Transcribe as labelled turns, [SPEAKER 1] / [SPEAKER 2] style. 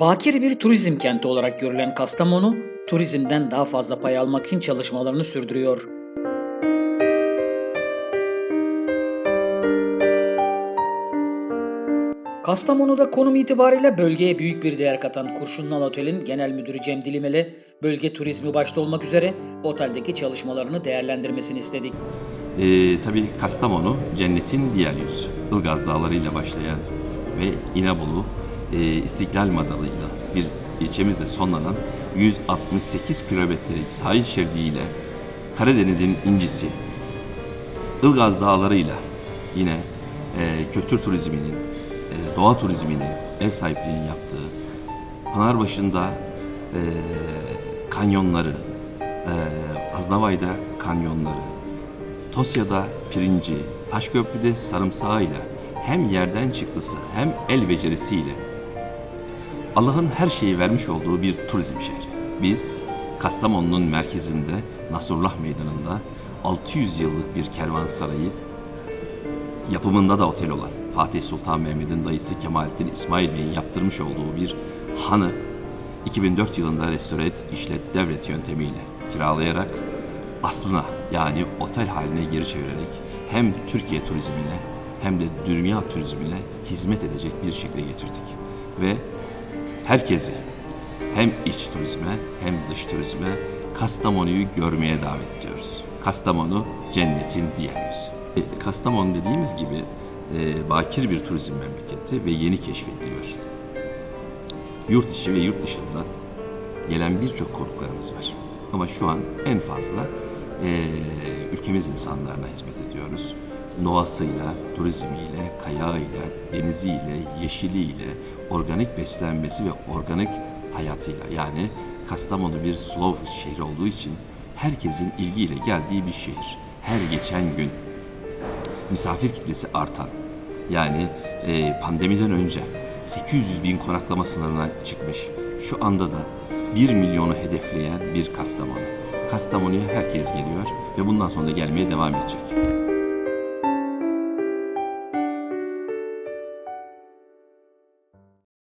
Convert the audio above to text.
[SPEAKER 1] Bakir bir turizm kenti olarak görülen Kastamonu, turizmden daha fazla pay almak için çalışmalarını sürdürüyor. Kastamonu'da konum itibariyle bölgeye büyük bir değer katan Kurşunlu Otel'in genel müdürü Cem Dilimeli, bölge turizmi başta olmak üzere oteldeki çalışmalarını değerlendirmesini istedik.
[SPEAKER 2] Ee, tabii Kastamonu cennetin diğer yüzü. Ilgaz Dağları'yla başlayan ve İnebolu, e, İstiklal Madalı'yla bir ilçemizle sonlanan 168 kilometrelik sahil şeridiyle Karadeniz'in incisi, Ilgaz Dağları'yla yine e, kültür turizminin, e, doğa turizminin ev sahipliğini yaptığı, Pınarbaşı'nda e, kanyonları, e, Aznavay'da kanyonları, Tosya'da pirinci, Taşköprü'de sarımsağıyla hem yerden çıktısı hem el becerisiyle Allah'ın her şeyi vermiş olduğu bir turizm şehri. Biz Kastamonu'nun merkezinde Nasrullah Meydanı'nda 600 yıllık bir kervansarayı yapımında da otel olan Fatih Sultan Mehmet'in dayısı Kemalettin İsmail Bey'in yaptırmış olduğu bir hanı 2004 yılında restore et, işlet, devret yöntemiyle kiralayarak aslına yani otel haline geri çevirerek hem Türkiye turizmine hem de dünya turizmine hizmet edecek bir şekilde getirdik. Ve herkesi hem iç turizme hem dış turizme Kastamonu'yu görmeye davet ediyoruz. Kastamonu cennetin diğer. E, Kastamonu dediğimiz gibi e, bakir bir turizm memleketi ve yeni keşfediliyor. Yurt içi ve yurt dışından gelen birçok konuklarımız var. Ama şu an en fazla e, ülkemiz insanlarına hizmet ediyoruz. Doğasıyla, turizmiyle, kayağıyla, deniziyle, yeşiliyle, organik beslenmesi ve organik hayatıyla. Yani Kastamonu bir slow şehri olduğu için herkesin ilgiyle geldiği bir şehir. Her geçen gün misafir kitlesi artan, yani e, pandemiden önce 800 bin konaklama sınırına çıkmış, şu anda da 1 milyonu hedefleyen bir Kastamonu. Kastamonu'ya herkes geliyor ve bundan sonra da gelmeye devam edecek.